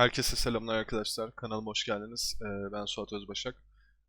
Herkese selamlar arkadaşlar. Kanalıma hoş geldiniz. Ee, Ben Suat Özbaşak.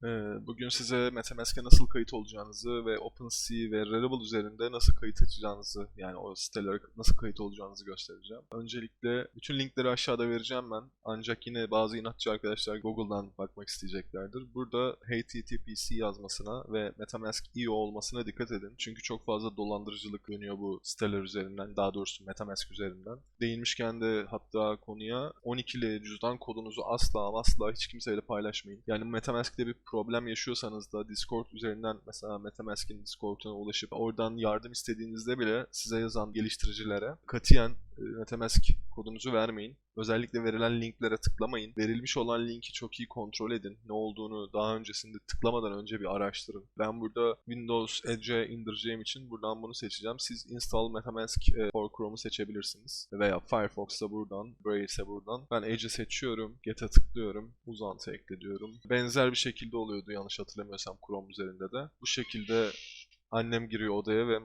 Ee, Bugün size MetaMask'e nasıl kayıt olacağınızı ve OpenSea ve Rarible üzerinde nasıl kayıt açacağınızı yani o sitelere nasıl kayıt olacağınızı göstereceğim. Öncelikle bütün linkleri aşağıda vereceğim ben. Ancak yine bazı inatçı arkadaşlar Google'dan bakmak isteyeceklerdir. Burada HTTPC yazmasına ve MetaMask IO olmasına dikkat edin. Çünkü çok fazla dolandırıcılık dönüyor bu siteler üzerinden. Daha doğrusu MetaMask üzerinden. Değinmişken de hatta konuya 12'li cüzdan kodunuzu asla asla hiç kimseyle paylaşmayın. Yani Metamask'te bir problem yaşıyorsanız da Discord üzerinden mesela Metamask'in Discord'una ulaşıp oradan yardım istediğinizde bile size yazan geliştiricilere katiyen e, Metamask kodunuzu vermeyin. Özellikle verilen linklere tıklamayın. Verilmiş olan linki çok iyi kontrol edin. Ne olduğunu daha öncesinde tıklamadan önce bir araştırın. Ben burada Windows Edge'e indireceğim için buradan bunu seçeceğim. Siz Install Metamask e, for Chrome'u seçebilirsiniz. Veya Firefox'ta buradan, Brave'se buradan. Ben Edge'i seçiyorum. Get'e tıklıyorum. Uzantı ekle diyorum. Benzer bir şekilde oluyordu yanlış hatırlamıyorsam Chrome üzerinde de. Bu şekilde annem giriyor odaya ve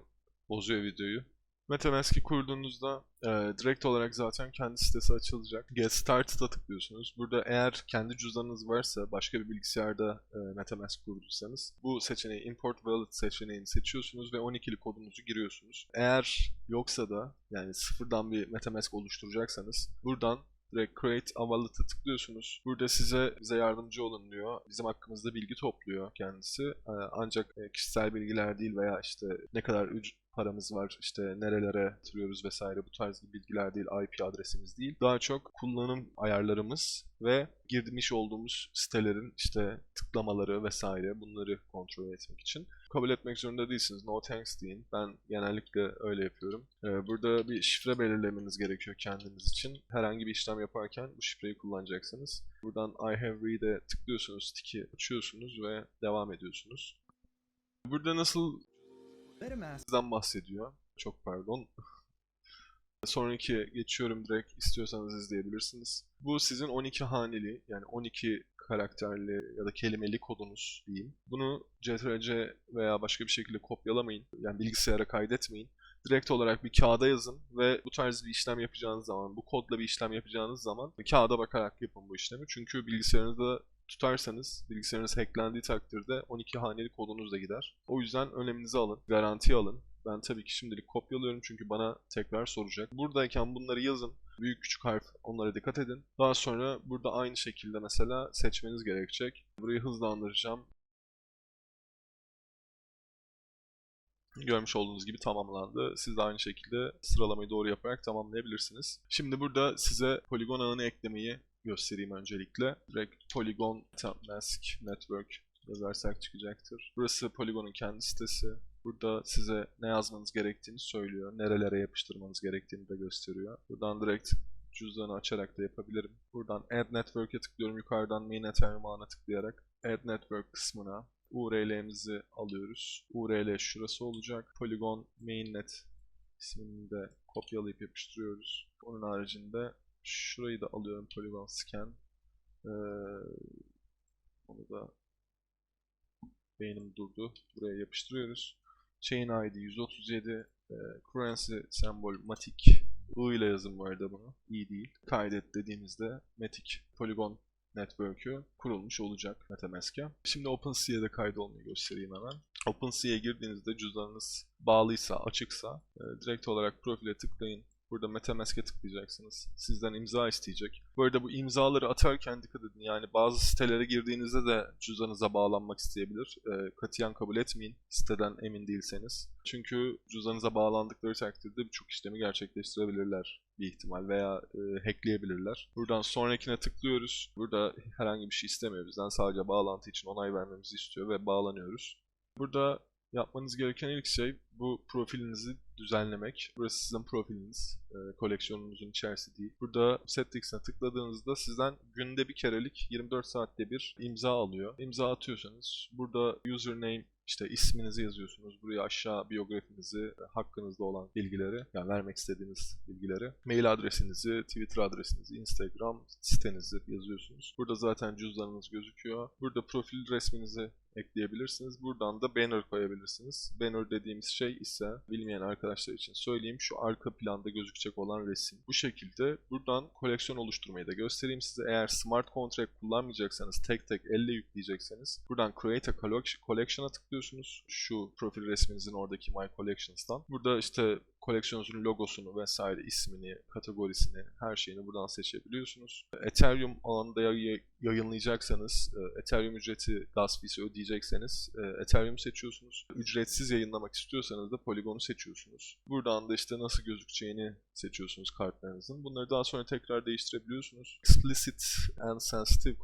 bozuyor videoyu. MetaMask'i kurduğunuzda e, direkt olarak zaten kendi sitesi açılacak. Get Started'a tıklıyorsunuz. Burada eğer kendi cüzdanınız varsa başka bir bilgisayarda e, MetaMask kurduysanız bu seçeneği Import Wallet seçeneğini seçiyorsunuz ve 12'li kodunuzu giriyorsunuz. Eğer yoksa da yani sıfırdan bir MetaMask oluşturacaksanız buradan direkt Create a Wallet'a tıklıyorsunuz. Burada size bize yardımcı olun diyor. Bizim hakkımızda bilgi topluyor kendisi. Ee, Ancak e, kişisel bilgiler değil veya işte ne kadar paramız var, işte nerelere yatırıyoruz vesaire bu tarz bilgiler değil, IP adresimiz değil. Daha çok kullanım ayarlarımız ve girmiş olduğumuz sitelerin işte tıklamaları vesaire bunları kontrol etmek için. Kabul etmek zorunda değilsiniz. No thanks deyin. Ben genellikle öyle yapıyorum. Ee, Burada bir şifre belirlemeniz gerekiyor kendiniz için. Herhangi bir işlem yaparken bu şifreyi kullanacaksınız. Buradan I have read'e tıklıyorsunuz, tick'i açıyorsunuz ve devam ediyorsunuz. Burada nasıl sizden bahsediyor. Çok pardon. Sonraki geçiyorum direkt istiyorsanız izleyebilirsiniz. Bu sizin 12 haneli yani 12 karakterli ya da kelimeli kodunuz diyeyim. Bunu CTRL-C veya başka bir şekilde kopyalamayın. Yani bilgisayara kaydetmeyin. Direkt olarak bir kağıda yazın ve bu tarz bir işlem yapacağınız zaman, bu kodla bir işlem yapacağınız zaman kağıda bakarak yapın bu işlemi. Çünkü bilgisayarınızda tutarsanız bilgisayarınız hacklendiği takdirde 12 haneli kodunuz da gider. O yüzden öneminizi alın, garanti alın. Ben tabii ki şimdilik kopyalıyorum çünkü bana tekrar soracak. Buradayken bunları yazın. Büyük küçük harf onlara dikkat edin. Daha sonra burada aynı şekilde mesela seçmeniz gerekecek. Burayı hızlandıracağım. Görmüş olduğunuz gibi tamamlandı. Siz de aynı şekilde sıralamayı doğru yaparak tamamlayabilirsiniz. Şimdi burada size poligon ağını eklemeyi göstereyim öncelikle. Direkt Polygon Mask Network yazarsak çıkacaktır. Burası Polygon'un kendi sitesi. Burada size ne yazmanız gerektiğini söylüyor. Nerelere yapıştırmanız gerektiğini de gösteriyor. Buradan direkt cüzdanı açarak da yapabilirim. Buradan Add Network'e tıklıyorum. Yukarıdan Main Ethereum ağına tıklayarak Add Network kısmına URL'mizi alıyoruz. URL şurası olacak. Polygon Mainnet ismini de kopyalayıp yapıştırıyoruz. Onun haricinde şurayı da alıyorum Polygon Scan. Ee, onu da beynim durdu. Buraya yapıştırıyoruz. Chain ID 137 e, currency sembol matic I ile yazın bu arada bunu. i değil. Kaydet dediğimizde matic polygon network'ü kurulmuş olacak MetaMask'e. Şimdi OpenSea'de kaydolmayı göstereyim hemen. OpenSea'ya girdiğinizde cüzdanınız bağlıysa, açıksa e, direkt olarak profile tıklayın. Burada MetaMask'e tıklayacaksınız. Sizden imza isteyecek. Bu arada bu imzaları atarken dikkat edin. Yani bazı sitelere girdiğinizde de cüzdanınıza bağlanmak isteyebilir. E, katiyen kabul etmeyin siteden emin değilseniz. Çünkü cüzdanınıza bağlandıkları takdirde birçok işlemi gerçekleştirebilirler bir ihtimal veya e, hackleyebilirler. Buradan sonrakine tıklıyoruz. Burada herhangi bir şey istemiyor bizden. Sadece bağlantı için onay vermemizi istiyor ve bağlanıyoruz. Burada yapmanız gereken ilk şey bu profilinizi düzenlemek. Burası sizin profiliniz, e, koleksiyonunuzun içerisi değil. Burada Settings'e tıkladığınızda sizden günde bir kerelik 24 saatte bir imza alıyor. İmza atıyorsanız burada username işte isminizi yazıyorsunuz. Buraya aşağı biyografinizi, hakkınızda olan bilgileri, yani vermek istediğiniz bilgileri, mail adresinizi, Twitter adresinizi, Instagram sitenizi yazıyorsunuz. Burada zaten cüzdanınız gözüküyor. Burada profil resminizi ekleyebilirsiniz. Buradan da banner koyabilirsiniz. Banner dediğimiz şey ise bilmeyen arkadaşlar için söyleyeyim şu arka planda gözükecek olan resim. Bu şekilde buradan koleksiyon oluşturmayı da göstereyim size. Eğer smart contract kullanmayacaksanız tek tek elle yükleyecekseniz buradan create a collec- collection'a tıklıyorsunuz. Şu profil resminizin oradaki my collections'tan. Burada işte koleksiyonunuzun logosunu vesaire ismini, kategorisini, her şeyini buradan seçebiliyorsunuz. Ethereum alanında yay- yayınlayacaksanız, e, Ethereum ücreti gas fees'i ödeyecekseniz e, Ethereum seçiyorsunuz. Ücretsiz yayınlamak istiyorsanız da Polygon'u seçiyorsunuz. Buradan da işte nasıl gözükeceğini seçiyorsunuz kartlarınızın. Bunları daha sonra tekrar değiştirebiliyorsunuz. Explicit and sensitive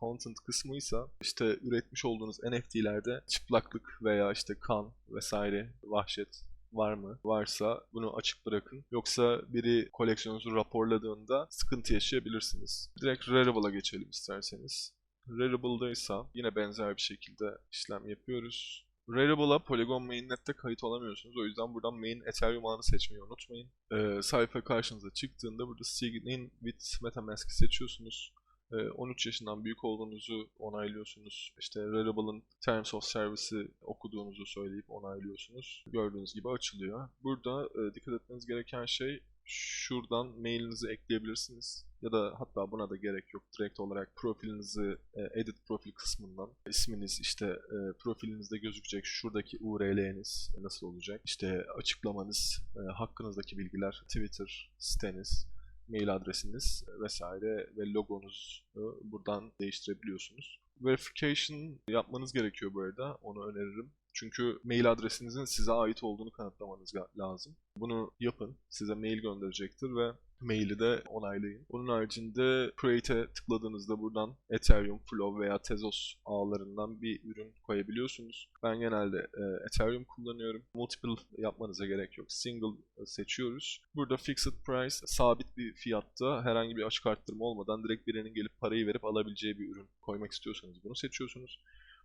content kısmı ise işte üretmiş olduğunuz NFT'lerde çıplaklık veya işte kan vesaire vahşet var mı? Varsa bunu açık bırakın. Yoksa biri koleksiyonunuzu raporladığında sıkıntı yaşayabilirsiniz. Direkt Rarable'a geçelim isterseniz. Rarable'da ise yine benzer bir şekilde işlem yapıyoruz. Rarable'a Polygon Mainnet'te kayıt olamıyorsunuz. O yüzden buradan main Ethereum ağını seçmeyi unutmayın. Ee, sayfa karşınıza çıktığında burada Sign in with Metamask'i seçiyorsunuz. Ee, 13 yaşından büyük olduğunuzu onaylıyorsunuz. İşte Rarable'ın Terms of Service'i okuduğunuzu söyleyip onaylıyorsunuz. Gördüğünüz gibi açılıyor. Burada e, dikkat etmeniz gereken şey şuradan mailinizi ekleyebilirsiniz. Ya da hatta buna da gerek yok. Direkt olarak profilinizi e, edit profil kısmından isminiz işte e, profilinizde gözükecek şuradaki URL'niz nasıl olacak? İşte açıklamanız, hakkınızdaki bilgiler, Twitter siteniz, mail adresiniz vesaire ve logonuzu buradan değiştirebiliyorsunuz. Verification yapmanız gerekiyor bu arada. Onu öneririm. Çünkü mail adresinizin size ait olduğunu kanıtlamanız lazım. Bunu yapın. Size mail gönderecektir ve maili de onaylayın. Onun haricinde Create'e tıkladığınızda buradan Ethereum, Flow veya Tezos ağlarından bir ürün koyabiliyorsunuz. Ben genelde e, Ethereum kullanıyorum. Multiple yapmanıza gerek yok. Single seçiyoruz. Burada Fixed Price sabit bir fiyatta herhangi bir açık arttırma olmadan direkt birinin gelip parayı verip alabileceği bir ürün koymak istiyorsanız bunu seçiyorsunuz.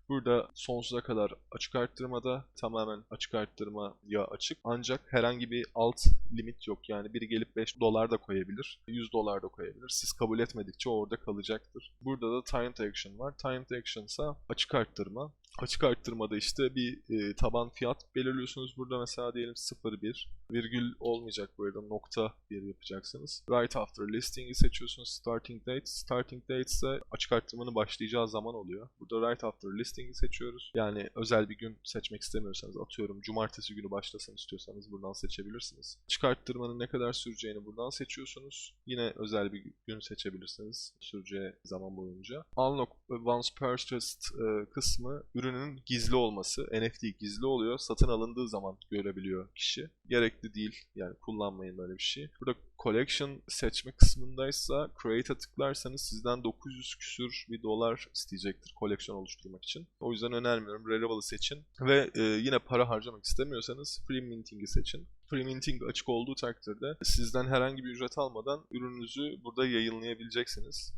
Burada sonsuza kadar açık arttırmada tamamen açık arttırmaya açık. Ancak herhangi bir alt limit yok. Yani biri gelip 5 dolar da koyabilir, 100 dolar da koyabilir. Siz kabul etmedikçe orada kalacaktır. Burada da timed action var. Timed action ise açık arttırma. Açık arttırmada işte bir e, taban fiyat belirliyorsunuz. Burada mesela diyelim 0.1 virgül olmayacak bu arada nokta bir yapacaksınız. Right after listing'i seçiyorsunuz. Starting date. Starting date ise açık arttırmanın başlayacağı zaman oluyor. Burada right after listing'i seçiyoruz. Yani özel bir gün seçmek istemiyorsanız atıyorum cumartesi günü başlasın istiyorsanız buradan seçebilirsiniz. Açık arttırmanın ne kadar süreceğini buradan seçiyorsunuz. Yine özel bir gün seçebilirsiniz süreceği zaman boyunca. Unlock once purchased e, kısmı ürünün gizli olması. NFT gizli oluyor. Satın alındığı zaman görebiliyor kişi. Gerekli değil. Yani kullanmayın böyle bir şey. Burada collection seçme kısmındaysa create'e tıklarsanız sizden 900 küsür bir dolar isteyecektir koleksiyon oluşturmak için. O yüzden önermiyorum. Rarable'ı seçin. Ve e, yine para harcamak istemiyorsanız free minting'i seçin. Free minting açık olduğu takdirde sizden herhangi bir ücret almadan ürününüzü burada yayınlayabileceksiniz.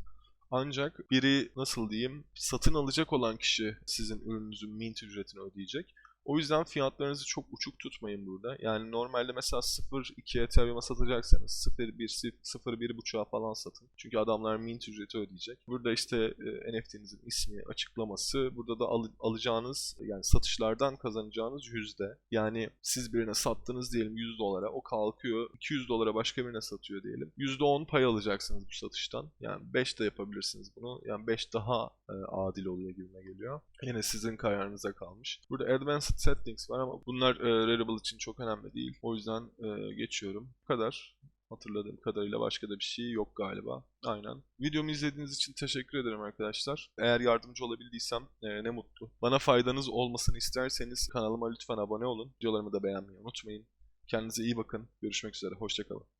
Ancak biri nasıl diyeyim satın alacak olan kişi sizin ürününüzün mint ücretini ödeyecek. O yüzden fiyatlarınızı çok uçuk tutmayın burada. Yani normalde mesela 0.2 Ethereum'a satacaksanız 0.1 0.1.5'a falan satın. Çünkü adamlar mint ücreti ödeyecek. Burada işte e, NFT'nizin ismi, açıklaması. Burada da al- alacağınız yani satışlardan kazanacağınız yüzde. Yani siz birine sattınız diyelim 100 dolara. O kalkıyor 200 dolara başka birine satıyor diyelim. %10 pay alacaksınız bu satıştan. Yani 5 de yapabilirsiniz bunu. Yani 5 daha e, adil oluyor gibime geliyor. Yine sizin kararınıza kalmış. Burada Advanced Settings var ama bunlar e, Rarible için çok önemli değil. O yüzden e, geçiyorum. Bu kadar. Hatırladığım kadarıyla başka da bir şey yok galiba. Aynen. Videomu izlediğiniz için teşekkür ederim arkadaşlar. Eğer yardımcı olabildiysem e, ne mutlu. Bana faydanız olmasını isterseniz kanalıma lütfen abone olun. Videolarımı da beğenmeyi unutmayın. Kendinize iyi bakın. Görüşmek üzere. Hoşçakalın.